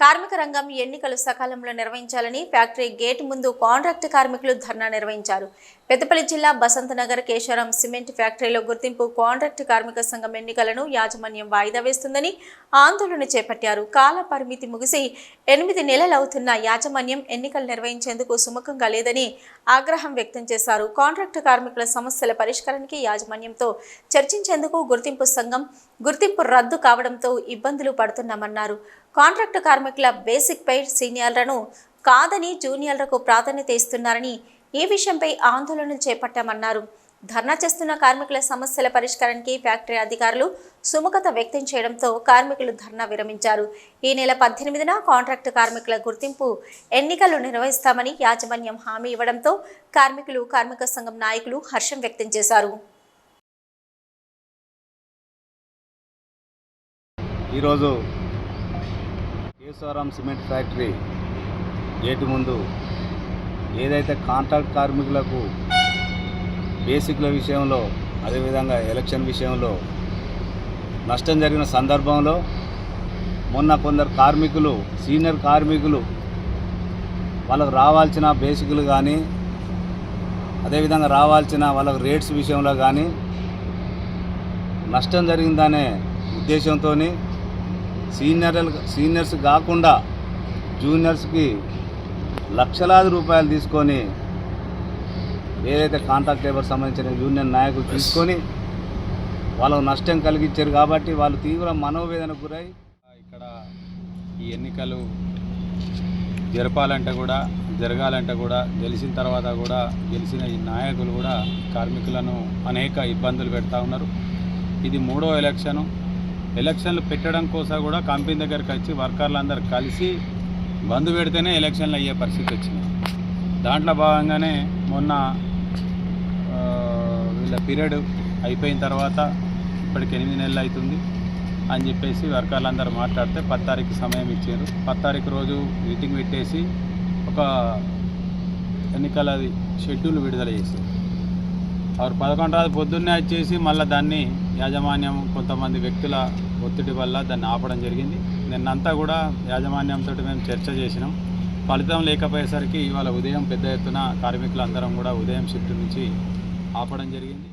కార్మిక రంగం ఎన్నికలు సకాలంలో నిర్వహించాలని ఫ్యాక్టరీ గేట్ ముందు కాంట్రాక్ట్ కార్మికులు ధర్నా నిర్వహించారు. పెద్దపల్లి జిల్లా బసంతనగర్ కేశవరం సిమెంట్ ఫ్యాక్టరీలో గుర్తింపు కాంట్రాక్ట్ కార్మిక సంఘం ఎన్నికలను యాజమాన్యం వాయిదా వేస్తుందని ఆందోళన చేపట్టారు. కాల పరిమితి ముగిసి ఎనిమిది నెలలు అవుతున్న యాజమాన్యం ఎన్నికలు నిర్వహించేందుకు సుముఖంగా లేదని ఆగ్రహం వ్యక్తం చేశారు. కాంట్రాక్ట్ కార్మికుల సమస్యల పరిష్కారానికి యాజమాన్యంతో చర్చించేందుకు గుర్తింపు సంఘం గుర్తింపు రద్దు కావడంతో ఇబ్బందులు పడుతున్నామన్నారు. కాంట్రాక్ట్ కార్మికుల బేసిక్ పై సీనియర్లను కాదని జూనియర్లకు ప్రాధాన్యత ఇస్తున్నారని ఈ విషయంపై ఆందోళన చేపట్టామన్నారు. ధర్నా చేస్తున్న కార్మికుల సమస్యల పరిష్కారానికి ఫ్యాక్టరీ అధికారులు సుముఖత వ్యక్తం చేయడంతో కార్మికులు ధర్నా విరమించారు. ఈ నెల పద్దెనిమిదిన కాంట్రాక్ట్ కార్మికుల గుర్తింపు ఎన్నికలు నిర్వహిస్తామని యాజమాన్యం హామీ ఇవ్వడంతో కార్మికులు కార్మిక సంఘం నాయకులు హర్షం వ్యక్తం చేశారు. ఈరోజు కేశవరం సిమెంట్ ఫ్యాక్టరీ గేటు ముందు ఏదైతే కాంట్రాక్ట్ కార్మికులకు బేసిక్ల విషయంలో అదేవిధంగా ఎలక్షన్ విషయంలో నష్టం జరిగిన సందర్భంలో మొన్న కొందరు కార్మికులు సీనియర్ కార్మికులు వాళ్ళకు రావాల్సిన బేసిక్లు కానీ అదేవిధంగా రావాల్సిన వాళ్ళకు రేట్స్ విషయంలో కానీ నష్టం జరిగిందనే ఉద్దేశంతో సీనియర్ సీనియర్స్ కాకుండా జూనియర్స్కి లక్షలాది రూపాయలు తీసుకొని ఏదైతే కాంట్రాక్ట్ లేబర్ సంబంధించిన యూనియన్ నాయకులు తీసుకొని వాళ్ళకు నష్టం కలిగించారు కాబట్టి వాళ్ళు తీవ్ర మనోవేదనకు గురై ఇక్కడ ఈ ఎన్నికలు జరపాలంటే కూడా జరగాలంటే కూడా గెలిచిన తర్వాత కూడా గెలిచిన ఈ నాయకులు కూడా కార్మికులను అనేక ఇబ్బందులు పెడతా ఉన్నారు. ఇది మూడో ఎలక్షను. ఎలక్షన్లు పెట్టడం కోసం కూడా కంపెనీ దగ్గరికి వచ్చి వర్కర్లందరూ కలిసి బంద్ పెడితేనే ఎలక్షన్లు అయ్యే పరిస్థితి వచ్చింది. దాంట్లో భాగంగానే మొన్న వీళ్ళ పీరియడ్ అయిపోయిన తర్వాత ఇప్పటికి ఎనిమిది నెలలు అవుతుంది అని చెప్పేసి వర్కర్లందరూ మాట్లాడితే పది తారీఖు సమయం ఇచ్చారు. పది తారీఖు రోజు మీటింగ్ పెట్టేసి ఒక ఎన్నికలది షెడ్యూల్ విడుదల చేశారు. వారు పదకొండు రోజు పొద్దున్నే వచ్చేసి మళ్ళీ దాన్ని యాజమాన్యం కొంతమంది వ్యక్తుల ఒత్తిడి వల్ల దాన్ని ఆపడం జరిగింది. నిన్నంతా కూడా యాజమాన్యంతో మేము చర్చ చేసినాం. ఫలితం లేకపోయేసరికి ఇవాళ ఉదయం పెద్ద ఎత్తున కార్మికులందరం కూడా ఉదయం షిఫ్ట్ నుంచి ఆపడం జరిగింది.